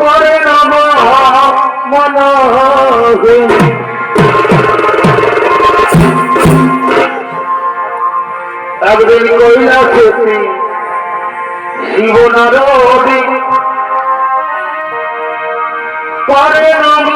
করে নম মন একদিন কৈলাসে জীবনার অধিক করে নম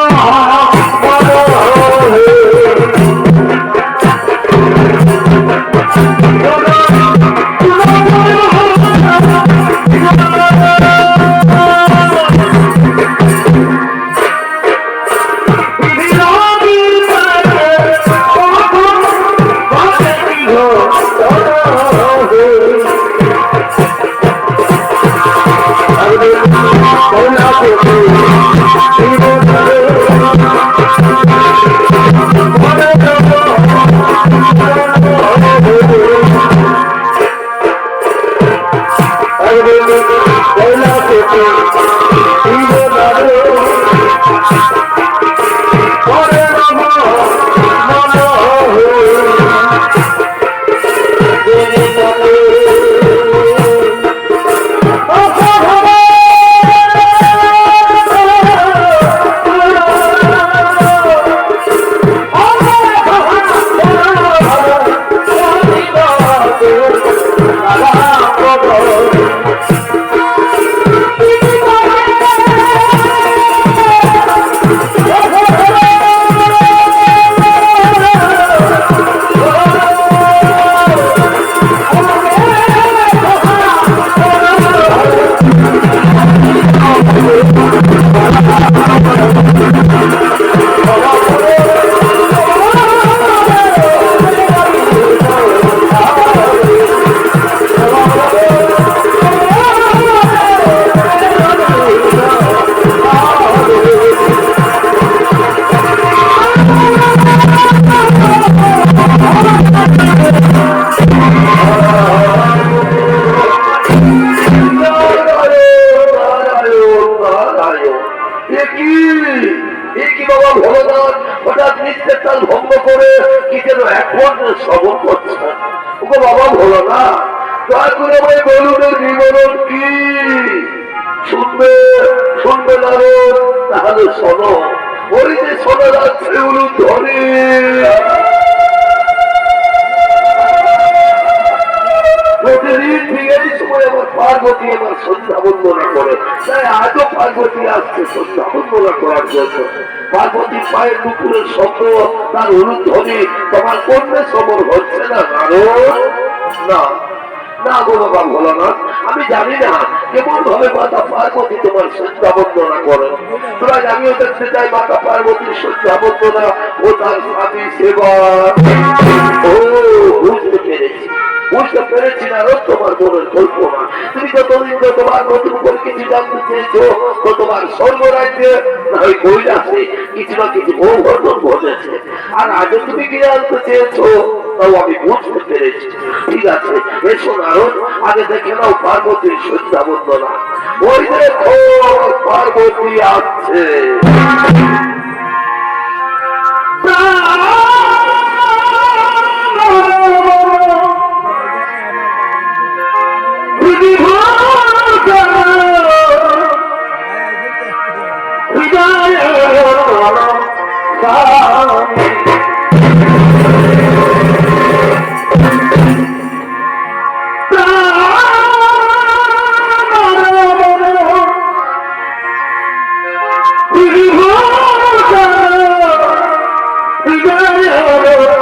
শুনবে না রো, তাহলে শোনো ওই যে শোনা যাচ্ছে ধরে পার্বতী আজও পার্বতী আসছে সন্ধ্যা পার্বতীর পায়ের দুপুরের শব্দ তার অনুধ্বনি তোমার কন্যা সমর হচ্ছে না কারণ না না গো বাবা ভোলানাথ আমি জানি না। কেমন ভাবে মাতা পার্বতী তোমার সন্ধ্যা বন্দনা করে? তোরা আমিও দেখতে চাই মাতা পার্বতীর সন্ধ্যা বন্দনা ও তার স্বামী সেবা। ও, বুঝতে পেরেছি। বুঝতে পেরেছি না তোমার মনের কল্পনা। তুমি কতদিন তোমার নতুন করে তো তোমার স্বর্গরাজ্যে কিছু না কিছু বহু ঘটন ঘটেছে। আর আগে তুমি কি জানতে চেয়েছো? তাও আমি বুঝতে পেরেছি ঠিক আছে এসো নারদ আগে দেখে নাও পার্বতীর সন্ধ্যা বন্দনা ওই দেখো পার্বতী আসছে তোমারে মনবাসন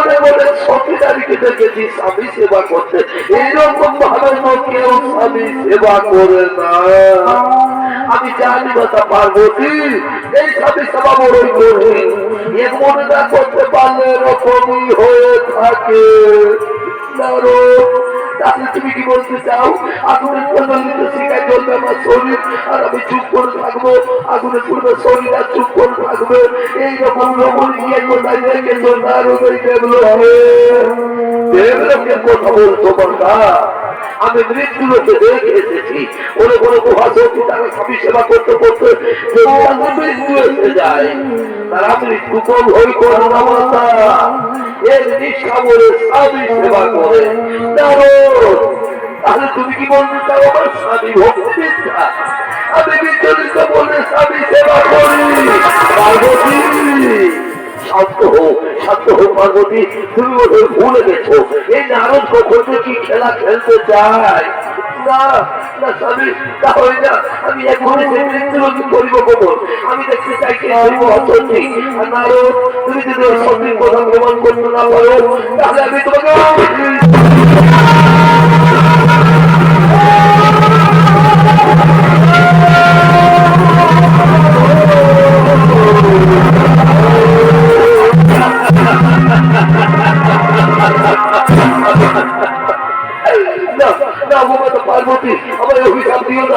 অনেক বলে সতীদারিকে দেখেছি, স্বামী সেবা করতে। এইরকম ভালো কেউ স্বামী সেবা করে না। আমি জানি মাতা পার্বতী এই স্বামী সেবা বড়ই করি এর মনে না করতে পারলে এরকমই হয়ে থাকে। তাহলে তুমি কি বলতে চাও আগুনের প্রজ্বলিত শিকায় জ্বলবে আমার শরীর আর আমি চুপ করে থাকব আগুনের পূর্বে শরীর আর চুপ করে থাকবে এইরকম রমণীকে কোথায় দেখেছ তার ওই দেবলোকে দেবলোকে কথা বলছো বন্ধা আমি মৃত্যুলোকে দেখে এসেছি ওরে কোনো গুহাশক্তি তারা স্বামী সেবা করতে করতে মৃত্যু এসে যায় তারা মৃত্যু কম হই করে এর বলে স্বামী সেবা করে। তাহলে তুমি কি বলতে চাও? আমার স্বামী ভক্তি আমি স্বামী সেবা করি। ভুলে গেছো এই নারদ কখন কি খেলা খেলতে চায়? না না স্বামী, তা হয় না। আমি এখন সেই করিব কবর আমি দেখতে চাই কে অসত্যি। আর নারদ, তুমি যদি সত্যির কথা প্রমাণ করতে না পারো, তাহলে আমি তোমাকে